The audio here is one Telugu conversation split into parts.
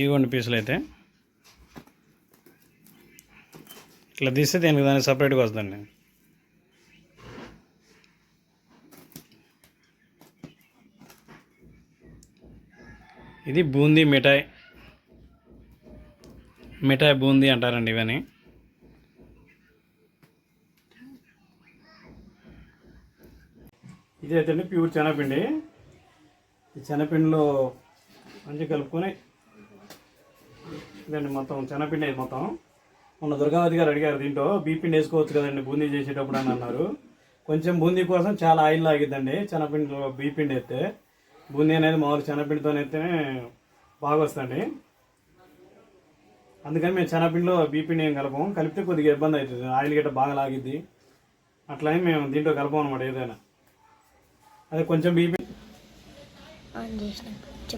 ఇవ్వండి పీసులు అయితే. ఇట్లా తీస్తే దీనికి దానికి సపరేట్గా వస్తుందండి. ఇది బూందీ మిఠాయి. మిఠాయి బూందీ అంటారండి ఇవన్నీ. ఇది అయితే ప్యూర్ శనగపిండి ఈ శనగపిండిలో మంచిగా కలుపుకొని ఇదండి మొత్తం శనగపిండి మొత్తం. మొన్న దుర్గావతి గారు అడిగారు దీంట్లో బీపిండి వేసుకోవచ్చు కదండి బూందీ చేసేటప్పుడు అని అన్నారు. కొంచెం బూందీ కోసం చాలా ఆయిల్ లాగిద్దండి శనగపిండిలో బీపిండి అయితే బూందీ అనేది మామూలు శనగపిండితోనైతేనే బాగా వస్తుంది అందుకని మేము శనగపిండిలో బీపిండి ఏం కలపం కలిపితే కొద్దిగా ఇబ్బంది అవుతుంది ఆయిల్ గట్ట బాగా లాగిద్ది. అట్లని మేము దీంట్లో కలపం అనమాట ఏదైనా. అదే కొంచెం బీపీ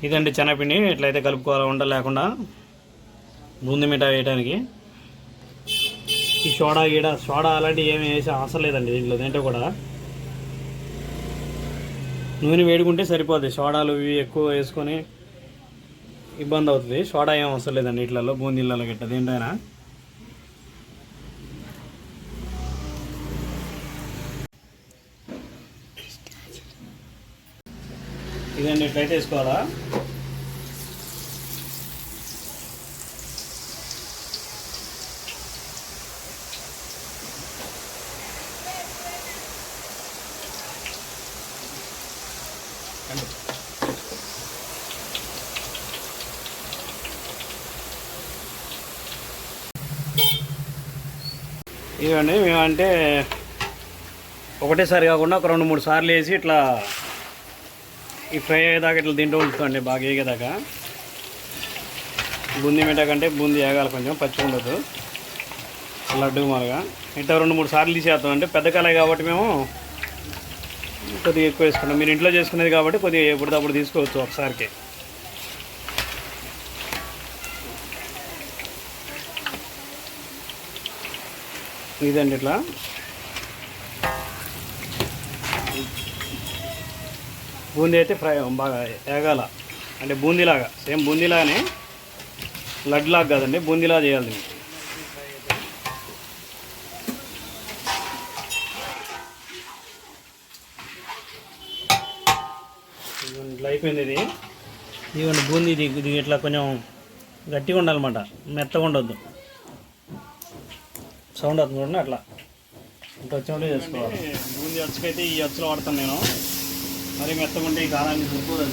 ఇదండి శనగపిండి ఇట్లయితే కలుపుకోవాలి ఉండ లేకుండా బూందీ మిఠాయి వేయడానికి ఈ సోడా గీడ సోడా అలాంటివి ఏమి వేసి అవసరం లేదండి దీంట్లో ఏంటో కూడా. నూనె వేడుకుంటే సరిపోద్ది సోడాలు ఇవి ఎక్కువ వేసుకొని ఇబ్బంది అవుతుంది. సోడా ఏం అవసరం లేదండి ఇట్లలో బూందీలలో గిట్ట దేంటైనా ఇదండి ఇట్లయితే వేసుకోవాలా ఇవండి మేమంటే ఒకటేసారి కాకుండా ఒక రెండు మూడు సార్లు వేసి ఇట్లా ఈ ఫ్రై అయ్యేదాకా ఇట్లా తింటూ ఉంటుందండి బాగా వేగేదాకా. బూందీ మిఠాకంటే బూందీ వేగాలి కొంచెం పచ్చి ఉండదు. లడ్డు మాలుగా ఇట్లా రెండు మూడు సార్లు తీసేస్తాం అంటే పెద్ద కాలే కాబట్టి మేము కొద్దిగా ఎక్కువ వేసుకున్నాం. మీరు ఇంట్లో చేసుకునేది కాబట్టి కొద్దిగా ఎప్పుడప్పుడు తీసుకోవచ్చు ఒకసారికి. ఇదండి ఇట్లా. బూందీ అయితే ఫ్రై బాగా ఏగాల. అంటే బూందీలాగా సేమ్ బూందీలాగానే లడ్లాగా కాదండి బూందీలా చేయాలి దీన్ని. ఇదిగోండి ఇట్లా అయిపోయింది ఇది. ఇదిగోండి బూందీ ఇది ఇది ఇట్లా కొంచెం గట్టిగా ఉండాలన్నమాట. మెత్తగా ఉండొద్దు. సౌండ్ అవుతుంది చూడండి అట్లా. ఇంకా వచ్చినట్టు చేసుకోవాలి. బూంది అచ్చుకైతే ఈ అచ్చులో వాడతాను నేను. మరి మెత్తగా ఉంటే ఈ కాలానికి సరిపోదు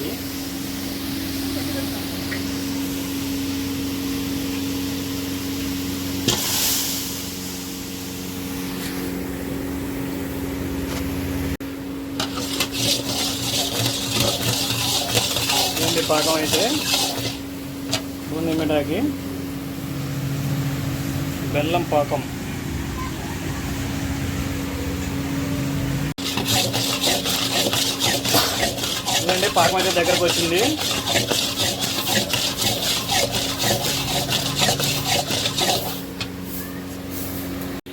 అది పాకం అయితే. బూందీ మిఠాయికి బెల్లం పాకం. ఇదండి పాకం అయితే దగ్గరకు వచ్చింది.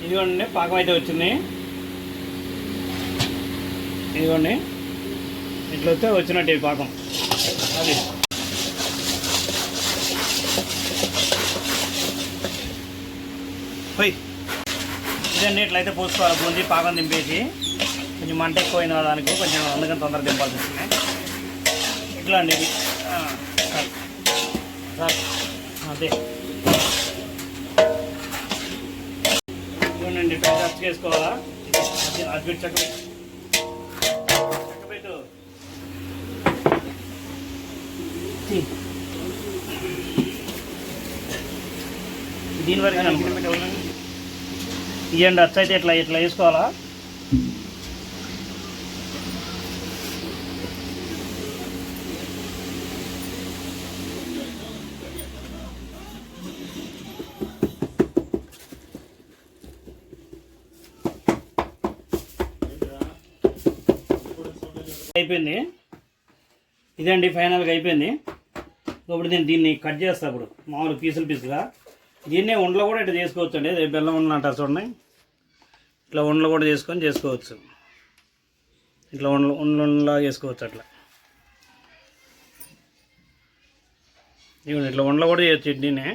ఇదిగోండి పాకం అయితే వచ్చింది. ఇదిగోండి ఇట్లా వస్తే వచ్చినట్టు ఈ పాకం. అది. పోయి ఇదండి ఇట్లయితే పోసుకోవాలి బూందీ పాకం దింపేసి. కొంచెం మంట ఎక్కువైన దానికి కొంచెం అందుకని తొందరగా దింపాల్సి వస్తుంది. ఇట్లా అండి ఇది. సార్. అదే. ఇవ్వండి ఇట్లా టచ్ చేసుకోవాలా అది అది చక్కగా దీని వరకు ఇవ్వండి అచ్చ అయితే ఇట్లా ఇట్లా వేసుకోవాలా? అయిపోయింది. ఇదండి ఫైనల్గా అయిపోయింది. ఇప్పుడు నేను దీన్ని కట్ చేస్తా ఇప్పుడు మామూలు పీసులు పీసులుగా దీన్నే ఉండలు కూడా ఇట్లా చేసుకోవచ్చు అండి అదే బెల్లం ఉండలు అంటారు చూడండి. ఇట్లా ఉండలు కూడా చేసుకొని చేసుకోవచ్చు. ఇట్లా ఉండలు ఉండలా చేసుకోవచ్చు అట్లా. ఇవి ఇట్లా ఉండలు కూడా చేయొచ్చు ఇడ్లీనే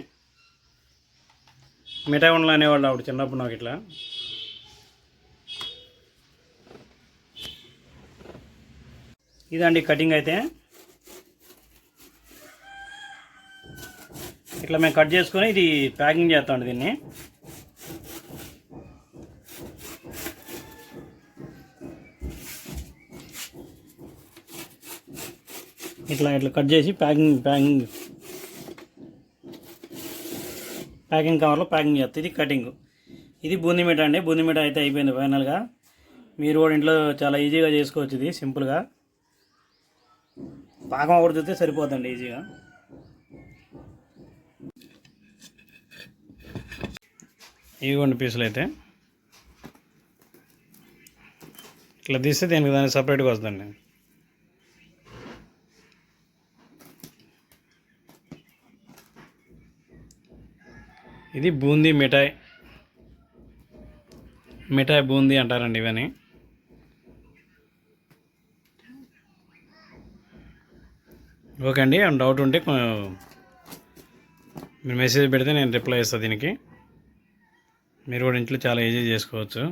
మిఠాయి ఉండలు అనేవాళ్ళు అప్పుడు చిన్నప్పుడు నాకు ఇట్లా. ఇదండి కటింగ్ అయితే. ఇట్లా మేము కట్ చేసుకొని ఇది ప్యాకింగ్ చేస్తామండి దీన్ని. ఇట్లా ఇట్లా కట్ చేసి ప్యాకింగ్ ప్యాకింగ్. ప్యాకింగ్ కవర్లో ప్యాకింగ్ చేస్తాం. ఇది కటింగ్. ఇది బూందీ అండి. బూందీ మీట అయితే అయిపోయింది ఫైనల్గా. మీరు కూడా ఇంట్లో చాలా ఈజీగా చేసుకోవచ్చు ఇది సింపుల్గా. పాకం ఒకటి చూస్తే సరిపోతుంది ఈజీగా. ఇవ్వండి పీసులు అయితే. ఇట్లా తీస్తే దీనికి దానికి సపరేట్గా వస్తుందండి. ఇది బూందీ మిఠాయి. మిఠాయి బూందీ అంటారండి ఇవన్నీ. ఓకే అండి ఏమైనా డౌట్ ఉంటే మీరు మెసేజ్ పెడితే నేను రిప్లై ఇస్తాను దీనికి. మీరు కూడా ఇంట్లో చాలా ఈజీ చేసుకోవచ్చు.